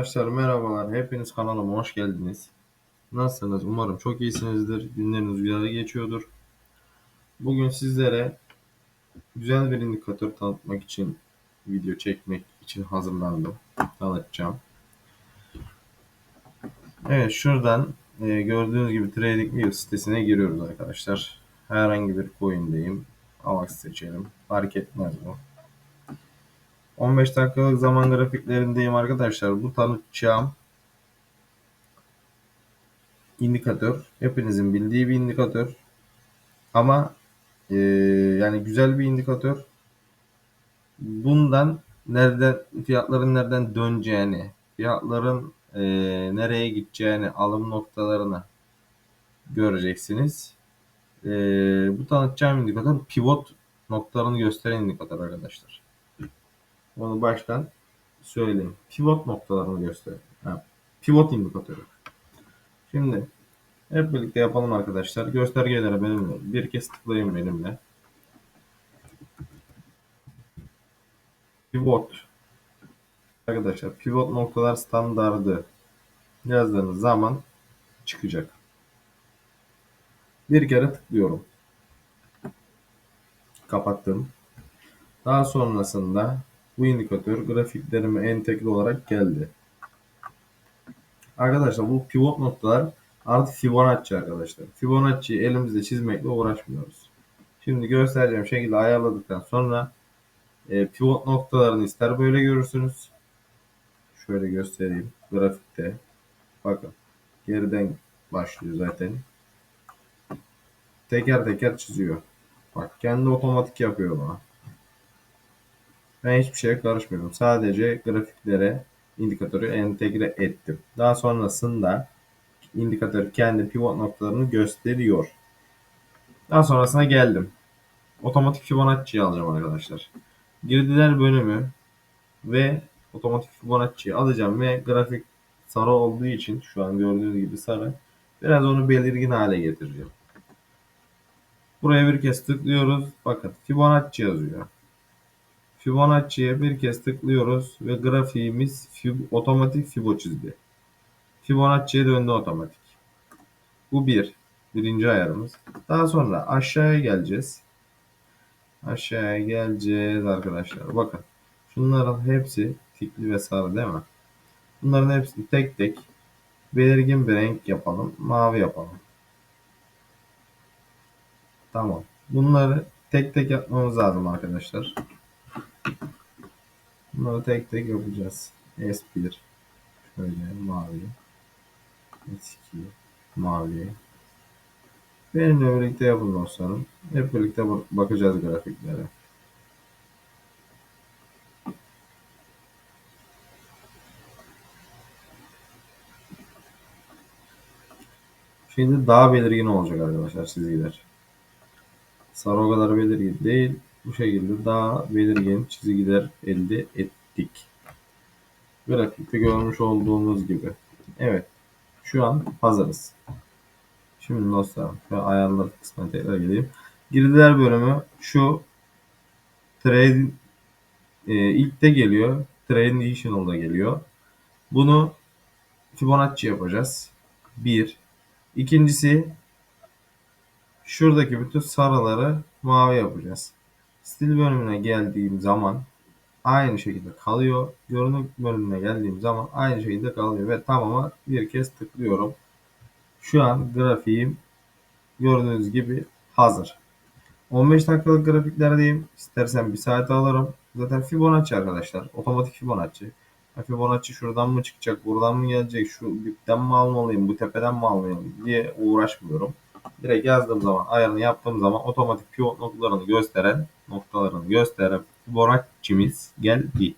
Arkadaşlar merhabalar. Hepiniz kanalıma hoş geldiniz. Nasılsınız? Umarım çok iyisinizdir. Günleriniz güzel geçiyordur. Bugün sizlere güzel bir indikatör tanıtmak için video çekmek için hazırlandım. Tanıtacağım. Evet şuradan e, gördüğünüz gibi TradingView sitesine giriyoruz arkadaşlar. Herhangi bir coin'deyim. AVAX seçelim. Fark etmez bu. 15 dakikalık zaman grafiklerindeyim arkadaşlar. Bu tanıtacağım indikatör. Hepinizin bildiği bir indikatör. Ama e, yani güzel bir indikatör. Bundan nereden fiyatların nereden döneceğini, fiyatların e, nereye gideceğini, alım noktalarını göreceksiniz. E, bu tanıtacağım indikatör pivot noktalarını gösteren indikatör arkadaşlar. Onu baştan söyleyeyim. Pivot noktalarını göster. Ha, pivot indikatörü. Şimdi hep birlikte yapalım arkadaşlar. Göstergelere benimle bir kez tıklayın benimle. Pivot. Arkadaşlar pivot noktalar standardı yazdığınız zaman çıkacak. Bir kere tıklıyorum. Kapattım. Daha sonrasında bu indikatör grafiklerime entegre olarak geldi. Arkadaşlar bu pivot noktalar artık Fibonacci arkadaşlar. Fibonacci'yi elimizde çizmekle uğraşmıyoruz. Şimdi göstereceğim şekilde ayarladıktan sonra e, pivot noktalarını ister böyle görürsünüz. Şöyle göstereyim grafikte. Bakın geriden başlıyor zaten. Teker teker çiziyor. Bak kendi otomatik yapıyor bana. Ben hiçbir şeye karışmıyorum. Sadece grafiklere indikatörü entegre ettim. Daha sonrasında indikatör kendi pivot noktalarını gösteriyor. Daha sonrasına geldim. Otomatik Fibonacci'yi alacağım arkadaşlar. Girdiler bölümü ve otomatik Fibonacci'yi alacağım ve grafik sarı olduğu için şu an gördüğünüz gibi sarı. Biraz onu belirgin hale getireceğim. Buraya bir kez tıklıyoruz. Bakın Fibonacci yazıyor. Fibonacci'ye bir kez tıklıyoruz ve grafiğimiz fib otomatik Fibo çizdi. Fibonacci'ye döndü otomatik. Bu bir. Birinci ayarımız. Daha sonra aşağıya geleceğiz. Aşağıya geleceğiz arkadaşlar. Bakın. Şunların hepsi tikli ve sarı değil mi? Bunların hepsini tek tek belirgin bir renk yapalım. Mavi yapalım. Tamam. Bunları tek tek yapmamız lazım arkadaşlar. Bunları tek tek yapacağız. S1 şöyle mavi. S2 mavi. Benimle birlikte yapın dostlarım. Hep birlikte bakacağız grafiklere. Şimdi daha belirgin olacak arkadaşlar çizgiler. Sarı o kadar belirgin değil. Bu şekilde daha belirgin çizgiler elde ettik. Grafikte görmüş olduğunuz gibi. Evet. Şu an hazırız. Şimdi dostlarım ayarlar kısmına tekrar geleyim. Girdiler bölümü şu trade e, ilk de geliyor. Traditional'da geliyor. Bunu Fibonacci yapacağız. Bir. İkincisi şuradaki bütün sarıları mavi yapacağız. Stil bölümüne geldiğim zaman aynı şekilde kalıyor. Görünüm bölümüne geldiğim zaman aynı şekilde kalıyor ve tamama bir kez tıklıyorum. Şu an grafiğim gördüğünüz gibi hazır. 15 dakikalık grafiklerdeyim. İstersen bir saat alırım. Zaten Fibonacci arkadaşlar. Otomatik Fibonacci. Fibonacci şuradan mı çıkacak, buradan mı gelecek, şu dipten mi almalıyım, bu tepeden mi almalıyım diye uğraşmıyorum. Direkt yazdığım zaman, ayarını yaptığım zaman otomatik pivot noktalarını gösteren, noktalarını gösteren Fibonacci'miz geldi.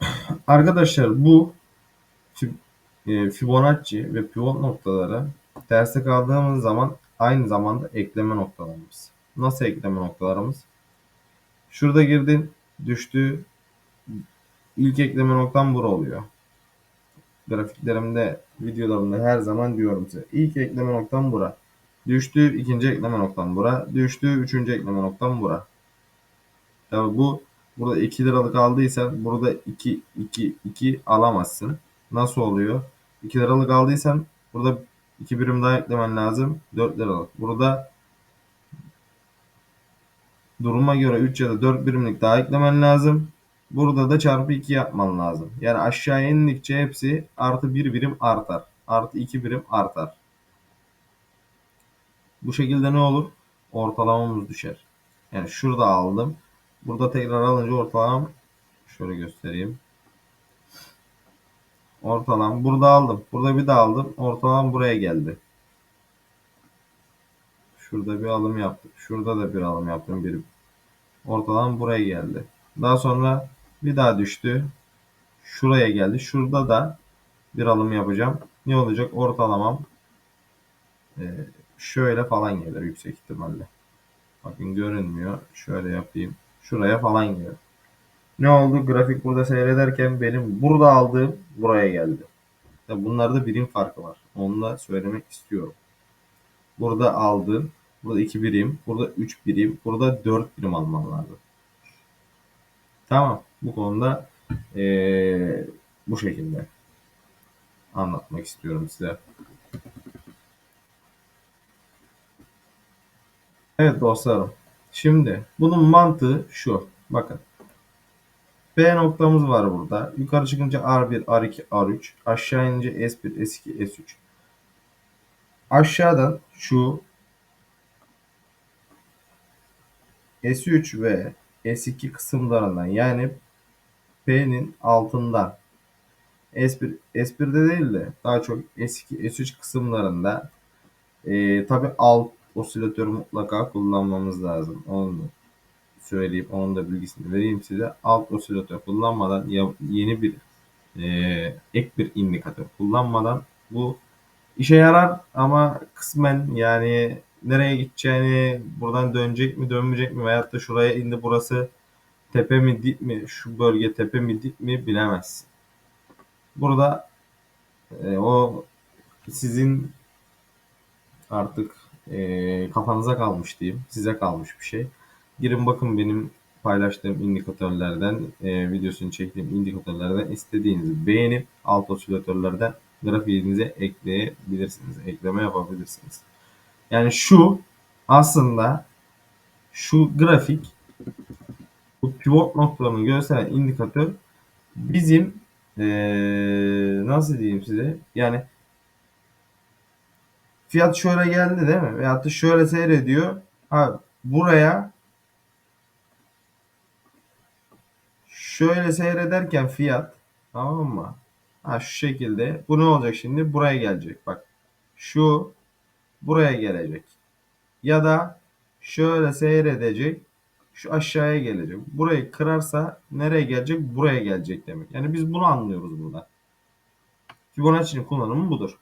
Arkadaşlar bu e, Fibonacci ve pivot noktaları terste kaldığımız zaman aynı zamanda ekleme noktalarımız. Nasıl ekleme noktalarımız? Şurada girdin, düştü. İlk ekleme noktam bura oluyor. Grafiklerimde, videolarımda her zaman diyorum size. İlk ekleme noktam bura. Düştü, ikinci ekleme noktam bura. Düştü, üçüncü ekleme noktam bura. Tabi bu Burada 2 liralık aldıysan burada 2 2 2 alamazsın. Nasıl oluyor? 2 liralık aldıysan burada 2 birim daha eklemen lazım. 4 liralık. Burada duruma göre 3 ya da 4 birimlik daha eklemen lazım. Burada da çarpı 2 yapman lazım. Yani aşağıya indikçe hepsi artı 1 birim artar. Artı 2 birim artar. Bu şekilde ne olur? Ortalamamız düşer. Yani şurada aldım. Burada tekrar alınca ortalam şöyle göstereyim. Ortalam burada aldım. Burada bir daha aldım. Ortalam buraya geldi. Şurada bir alım yaptık. Şurada da bir alım yaptım. Bir ortalam buraya geldi. Daha sonra bir daha düştü. Şuraya geldi. Şurada da bir alım yapacağım. Ne olacak? Ortalamam e, şöyle falan gelir yüksek ihtimalle. Bakın görünmüyor. Şöyle yapayım. Şuraya falan geliyor. Ne oldu? Grafik burada seyrederken benim burada aldığım buraya geldi. Tabi bunlarda birim farkı var. Onu da söylemek istiyorum. Burada aldığın burada 2 birim, burada 3 birim, burada 4 birim alman lazım. Tamam. Bu konuda ee, bu şekilde anlatmak istiyorum size. Evet dostlarım. Şimdi bunun mantığı şu. Bakın. B noktamız var burada. Yukarı çıkınca R1, R2, R3. Aşağı inince S1, S2, S3. Aşağıdan şu S3 ve S2 kısımlarından yani P'nin altından S1, S1'de değil de daha çok S2, S3 kısımlarında e, tabi alt osilatör mutlaka kullanmamız lazım. Onu söyleyip onun da bilgisini vereyim size. Alt osilatör kullanmadan yeni bir e, ek bir indikatör kullanmadan bu işe yarar ama kısmen yani nereye gideceğini buradan dönecek mi dönmeyecek mi veyahut da şuraya indi burası tepe mi dip mi şu bölge tepe mi dip mi bilemezsin. Burada e, o sizin artık e, kafanıza kalmış diyeyim. Size kalmış bir şey. Girin bakın benim paylaştığım indikatörlerden, e, videosunu çektiğim indikatörlerden istediğinizi beğenip alt osilatörlerden grafiğinize ekleyebilirsiniz. Ekleme yapabilirsiniz. Yani şu aslında şu grafik bu pivot noktalarını gösteren indikatör bizim ee, nasıl diyeyim size yani fiyat şöyle geldi değil mi? Veyahut da şöyle seyrediyor. Ha, buraya şöyle seyrederken fiyat tamam mı? Ha, şu şekilde. Bu ne olacak şimdi? Buraya gelecek. Bak. Şu buraya gelecek. Ya da şöyle seyredecek. Şu aşağıya gelecek. Burayı kırarsa nereye gelecek? Buraya gelecek demek. Yani biz bunu anlıyoruz burada. Fibonacci'nin kullanımı budur.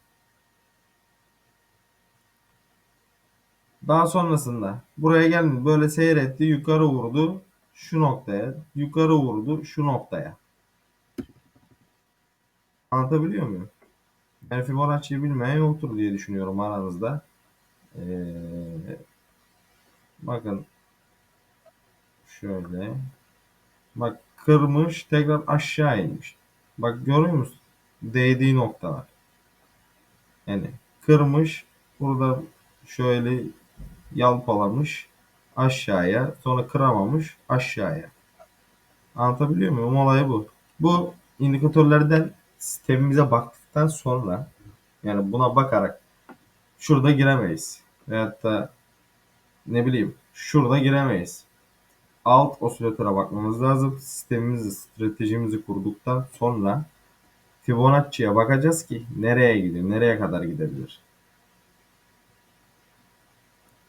Daha sonrasında buraya geldi böyle seyretti yukarı vurdu şu noktaya yukarı vurdu şu noktaya. Anlatabiliyor muyum? Yani Fibonacci'yi bilmeyen yoktur diye düşünüyorum aranızda. Ee, bakın şöyle bak kırmış tekrar aşağı inmiş. Bak görüyor musun? Değdiği noktalar. Yani kırmış burada şöyle yalpalamış aşağıya sonra kıramamış aşağıya. Anlatabiliyor muyum? Olay bu. Bu indikatörlerden sistemimize baktıktan sonra yani buna bakarak şurada giremeyiz. Veyahut da ne bileyim şurada giremeyiz. Alt osilatöre bakmamız lazım. Sistemimizi, stratejimizi kurduktan sonra Fibonacci'ye bakacağız ki nereye gidiyor, nereye kadar gidebilir.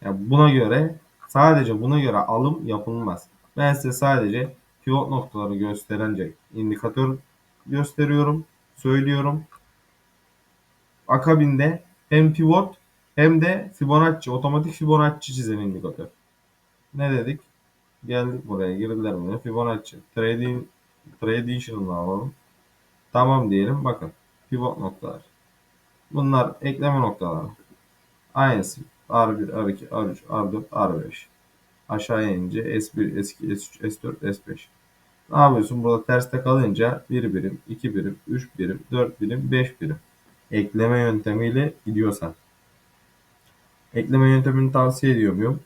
Yani buna göre sadece buna göre alım yapılmaz. Ben size sadece pivot noktaları gösterecek indikatör gösteriyorum, söylüyorum. Akabinde hem pivot hem de Fibonacci, otomatik Fibonacci çizen indikatör. Ne dedik? Geldik buraya, girdiler buraya. Fibonacci, trading, traditional'ı alalım. Tamam diyelim. Bakın, pivot noktalar. Bunlar ekleme noktaları. Aynısı. R1, R2, R3, R4, R5. Aşağıya inince S1, S2, S3, S4, S5. Ne yapıyorsun? Burada terste kalınca 1 birim, 2 birim, 3 birim, 4 birim, 5 birim. Ekleme yöntemiyle gidiyorsan. Ekleme yöntemini tavsiye ediyor muyum?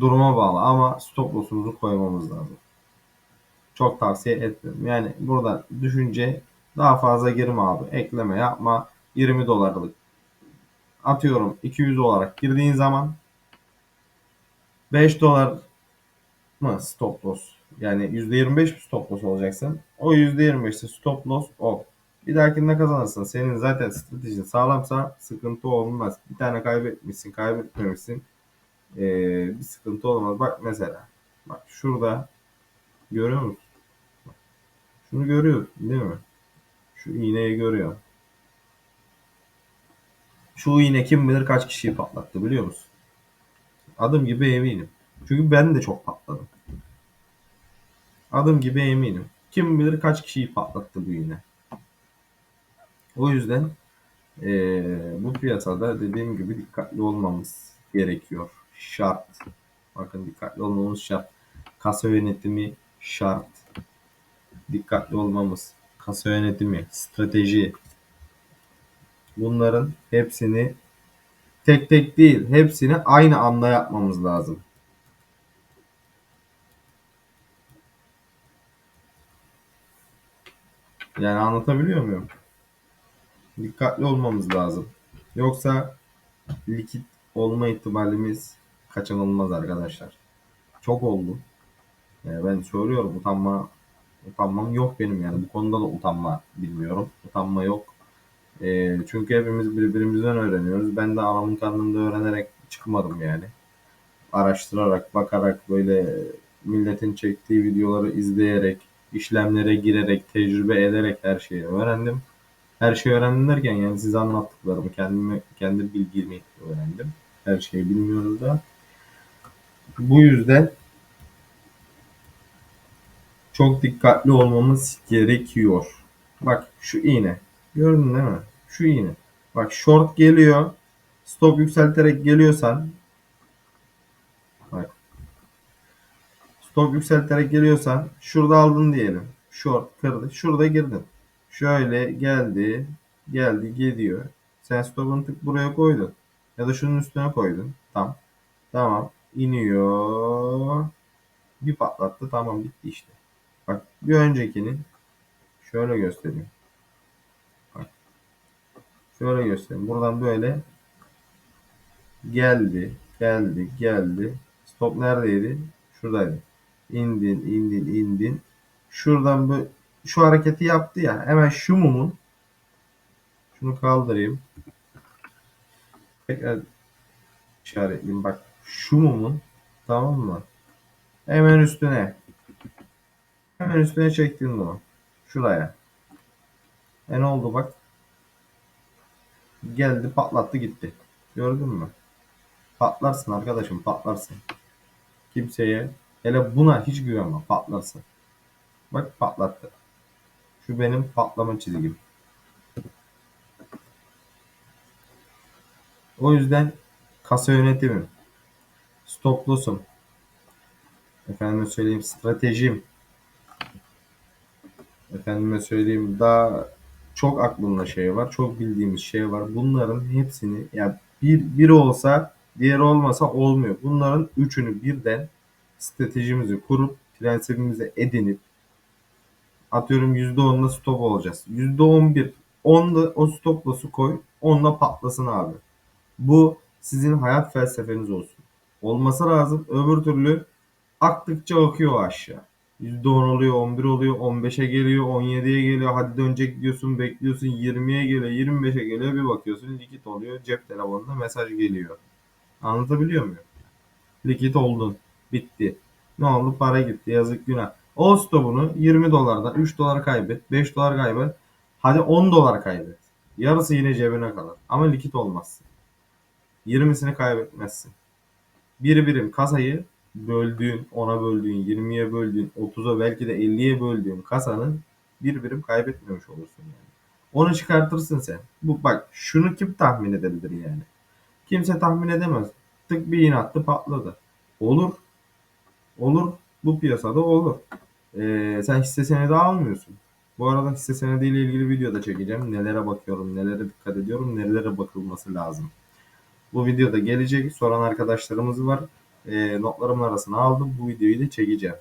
Duruma bağlı ama stop loss'umuzu koymamız lazım. Çok tavsiye etmiyorum. Yani burada düşünce daha fazla girme abi. Ekleme yapma. 20 dolarlık atıyorum 200 olarak girdiğin zaman 5 dolar mı stop loss? Yani %25 mi stop loss olacaksın? O %25'te stop loss o. Bir dahakinde kazanırsın. Senin zaten stratejin sağlamsa sıkıntı olmaz. Bir tane kaybetmişsin, kaybetmemişsin. Ee, bir sıkıntı olmaz. Bak mesela. Bak şurada görüyor musun? Şunu görüyorsun değil mi? Şu iğneyi görüyor. Şu iğne kim bilir kaç kişiyi patlattı biliyor musun? Adım gibi eminim. Çünkü ben de çok patladım. Adım gibi eminim. Kim bilir kaç kişiyi patlattı bu iğne. O yüzden eee, bu piyasada dediğim gibi dikkatli olmamız gerekiyor. Şart. Bakın dikkatli olmamız şart. Kasa yönetimi şart. Dikkatli olmamız. Kasa yönetimi, strateji. Bunların hepsini tek tek değil, hepsini aynı anda yapmamız lazım. Yani anlatabiliyor muyum? Dikkatli olmamız lazım. Yoksa likit olma ihtimalimiz kaçınılmaz arkadaşlar. Çok oldu. Yani ben söylüyorum utanma utanmam yok benim yani bu konuda da utanma bilmiyorum. Utanma yok. Ee, çünkü hepimiz birbirimizden öğreniyoruz. Ben de anamın karnında öğrenerek çıkmadım yani. Araştırarak, bakarak böyle milletin çektiği videoları izleyerek, işlemlere girerek, tecrübe ederek her şeyi öğrendim. Her şeyi öğrendim derken yani size anlattıklarımı, kendimi, kendi bilgimi öğrendim. Her şeyi bilmiyoruz da. Bu yüzden çok dikkatli olmamız gerekiyor. Bak şu iğne. Gördün değil mi? Şu iğne. Bak short geliyor. Stop yükselterek geliyorsan bak stop yükselterek geliyorsan şurada aldın diyelim. Short kırdı. Şurada girdin. Şöyle geldi. Geldi gidiyor. Sen stop'unu tık buraya koydun. Ya da şunun üstüne koydun. Tamam. Tamam. iniyor. Bir patlattı. Tamam bitti işte. Bak bir öncekini şöyle göstereyim. Şöyle göstereyim. Buradan böyle geldi, geldi, geldi. Stop neredeydi? Şuradaydı. İndin, indin, indin. Şuradan bu şu hareketi yaptı ya. Hemen şu mumun şunu kaldırayım. Tekrar işaretleyeyim. Bak şu mumun tamam mı? Hemen üstüne Hemen üstüne çektiğin zaman. Şuraya. E ne oldu bak. Geldi patlattı gitti. Gördün mü? Patlarsın arkadaşım patlarsın. Kimseye hele buna hiç güvenme patlarsın. Bak patlattı. Şu benim patlama çizgim. O yüzden kasa yönetimim, stop loss'um, efendim söyleyeyim stratejim, efendime söyleyeyim daha çok aklımda şey var. Çok bildiğimiz şey var. Bunların hepsini ya yani bir biri olsa diğeri olmasa olmuyor. Bunların üçünü birden stratejimizi kurup prensibimize edinip atıyorum %10'la stop olacağız. %11 10'da o stop loss'u koy. 10'la patlasın abi. Bu sizin hayat felsefeniz olsun. Olması lazım. Öbür türlü aktıkça akıyor aşağı. %10 oluyor, 11 oluyor, 15'e geliyor, 17'ye geliyor. Hadi dönecek diyorsun, bekliyorsun. 20'ye geliyor, 25'e geliyor. Bir bakıyorsun likit oluyor. Cep telefonunda mesaj geliyor. Anlatabiliyor muyum? Likit oldun. Bitti. Ne oldu? Para gitti. Yazık günah. O stopunu 20 dolardan 3 dolar kaybet, 5 dolar kaybet. Hadi 10 dolar kaybet. Yarısı yine cebine kalır. Ama likit olmazsın. 20'sini kaybetmezsin. Bir birim kasayı böldüğün, ona böldüğün, 20'ye böldüğün, 30'a belki de 50'ye böldüğün kasanın bir birim kaybetmemiş olursun yani. Onu çıkartırsın sen. Bu bak şunu kim tahmin edebilir yani? Kimse tahmin edemez. Tık bir iğne attı patladı. Olur. Olur. Bu piyasada olur. Ee, sen hisse senedi almıyorsun. Bu arada hisse senediyle ilgili video da çekeceğim. Nelere bakıyorum, nelere dikkat ediyorum, nelere bakılması lazım. Bu videoda gelecek. Soran arkadaşlarımız var. Ee, notlarımın arasına aldım. Bu videoyu da çekeceğim.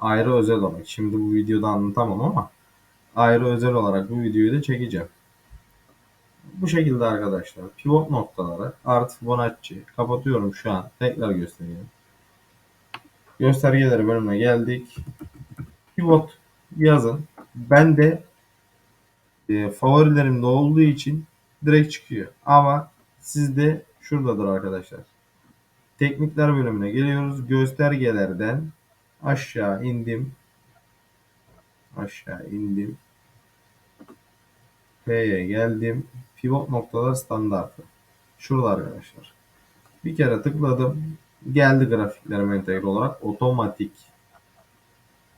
Ayrı özel olarak. Şimdi bu videoda anlatamam ama ayrı özel olarak bu videoyu da çekeceğim. Bu şekilde arkadaşlar. Pivot noktaları artı Fibonacci. Kapatıyorum şu an. Tekrar göstereyim. Göstergeleri bölümüne geldik. Pivot yazın. Ben de e, favorilerimde olduğu için direkt çıkıyor. Ama sizde şuradadır arkadaşlar. Teknikler bölümüne geliyoruz. Göstergelerden aşağı indim. Aşağı indim. P'ye geldim. Pivot noktalar standartı. Şurada arkadaşlar. Bir kere tıkladım. Geldi grafiklerime entegre olarak otomatik.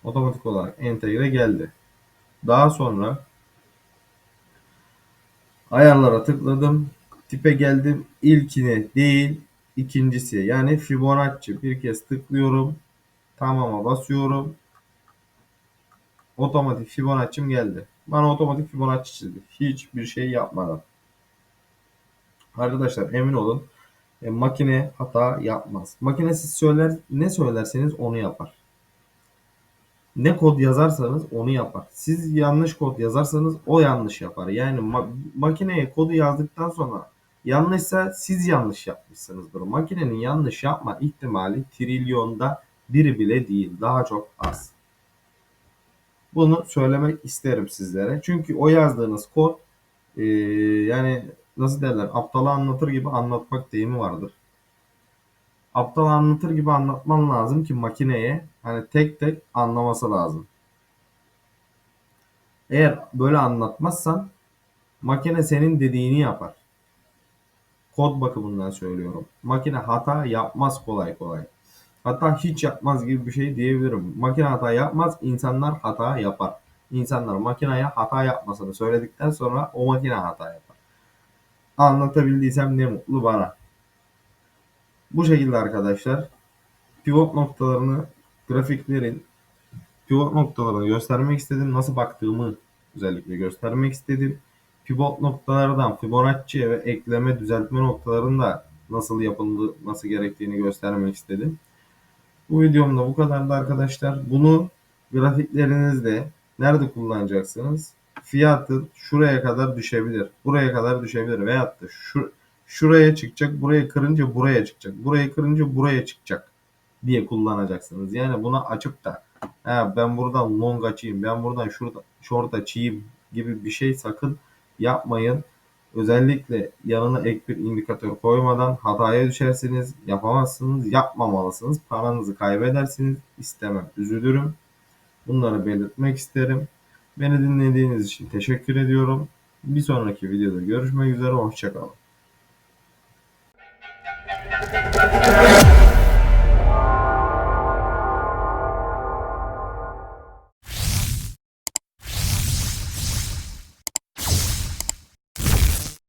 Otomatik olarak entegre geldi. Daha sonra ayarlara tıkladım. Tipe geldim. İlkine değil ikincisi yani Fibonacci bir kez tıklıyorum. Tamama basıyorum. Otomatik Fibonacci'm geldi. Bana otomatik Fibonacci çizdi. Hiçbir şey yapmadan. Arkadaşlar emin olun e, makine hata yapmaz. Makine siz söyler ne söylerseniz onu yapar. Ne kod yazarsanız onu yapar. Siz yanlış kod yazarsanız o yanlış yapar. Yani ma- makineye kodu yazdıktan sonra yanlışsa siz yanlış yapmışsınızdır. Makinenin yanlış yapma ihtimali trilyonda biri bile değil. Daha çok az. Bunu söylemek isterim sizlere. Çünkü o yazdığınız kod e, yani nasıl derler aptala anlatır gibi anlatmak deyimi vardır. Aptal anlatır gibi anlatman lazım ki makineye hani tek tek anlaması lazım. Eğer böyle anlatmazsan makine senin dediğini yapar. Kod bakımından söylüyorum. Makine hata yapmaz kolay kolay. Hatta hiç yapmaz gibi bir şey diyebilirim. Makine hata yapmaz, insanlar hata yapar. İnsanlar makineye hata yapmasını söyledikten sonra o makine hata yapar. Anlatabildiysem ne mutlu bana. Bu şekilde arkadaşlar pivot noktalarını grafiklerin pivot noktalarını göstermek istedim. Nasıl baktığımı özellikle göstermek istedim. Pivot noktalardan Fibonacci ve ekleme düzeltme noktalarında nasıl yapılması gerektiğini göstermek istedim. Bu videomda bu kadardı arkadaşlar. Bunu grafiklerinizde nerede kullanacaksınız? Fiyatı şuraya kadar düşebilir. Buraya kadar düşebilir. Veyahut da şu, şuraya çıkacak. Buraya kırınca buraya çıkacak. Burayı kırınca buraya çıkacak diye kullanacaksınız. Yani buna açıp da ben buradan long açayım, ben buradan şurada short açayım gibi bir şey sakın yapmayın. Özellikle yanına ek bir indikatör koymadan hataya düşersiniz, yapamazsınız, yapmamalısınız. Paranızı kaybedersiniz. İstemem, üzülürüm. Bunları belirtmek isterim. Beni dinlediğiniz için teşekkür ediyorum. Bir sonraki videoda görüşmek üzere, hoşçakalın.